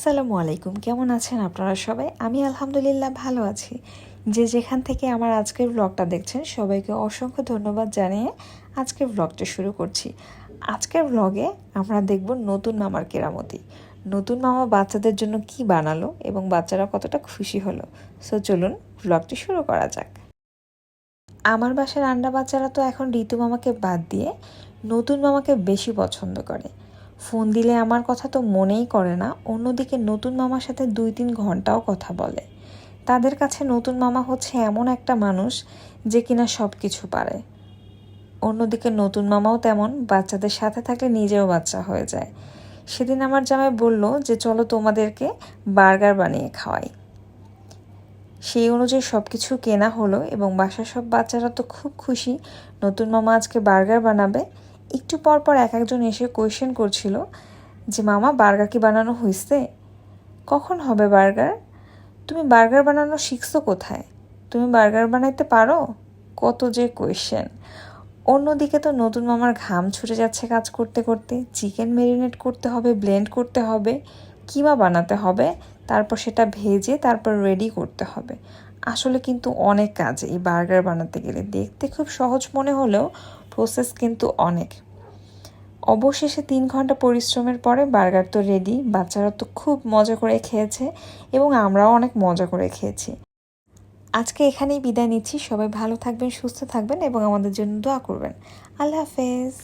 আসসালামু আলাইকুম। কেমন আছেন আপনারা সবাই? আমি আলহামদুলিল্লাহ ভালো আছি। যে যেখান থেকে আমার আজকের ব্লগটা দেখছেন, সবাইকে অসংখ্য ধন্যবাদ জানিয়ে আজকের ব্লগটা শুরু করছি। আজকের ব্লগে আমরা দেখব নতুন মামার কেরামতি। নতুন মামা বাচ্চাদের জন্য কি বানালো এবং বাচ্চারা কতটা খুশি হলো। সো চলুন ব্লগটি শুরু করা যাক। আমার বাসার আন্ডা বাচ্চারা তো এখন ঋতু মামাকে বাদ দিয়ে নতুন মামাকে বেশি পছন্দ করে। ফোন দিলে আমার কথা তো মনেই করে না। অন্যদিকে নতুন মামার সাথে দুই তিন ঘন্টাও কথা বলে। তাদের কাছে নতুন মামা হচ্ছে এমন একটা মানুষ যে কিনা সব কিছু পারে। অন্যদিকে নতুন মামাও তেমন, বাচ্চাদের সাথে থাকলে নিজেও বাচ্চা হয়ে যায়। সেদিন আমার জামাই বলল যে, চলো তোমাদেরকে বার্গার বানিয়ে খাওয়াই। সেই অনুযায়ী সব কিছু কেনা হলো এবং বাসার সব বাচ্চারা তো খুব খুশি। নতুন মামা আজকে বার্গার বানাবে। একটু পর পর এক একজন এসে কোয়েশ্চেন করছিল যে, মামা, বার্গার কি বানানো হয়েছে কখন হবে বার্গার? তুমি বার্গার বানানো শিখছো কোথায়? তুমি বার্গার বানাইতে পারো? কত যে কোয়েশ্চেন অন্যদিকে তো নতুন মামার ঘাম ছুটে যাচ্ছে কাজ করতে করতে। চিকেন মেরিনেট করতে হবে ব্লেন্ড করতে হবে, কিমা বানাতে হবে, তারপর সেটা ভেজে তারপর রেডি করতে হবে। আসলে কিন্তু অনেক কাজ এই বার্গার বানাতে গেলে। দেখতে খুব সহজ মনে হলেও প্রসেস কিন্তু অনেক। অবশেষে তিন ঘণ্টা পরিশ্রমের পরে বার্গার তো রেডি বাচ্চারা তো খুব মজা করে খেয়েছে এবং আমরাও অনেক মজা করে খেয়েছি। আজকে এখানেই বিদায় নিচ্ছি। সবাই ভালো থাকবেন, সুস্থ থাকবেন এবং আমাদের জন্য দোয়া করবেন। আল্লাহ হাফেজ।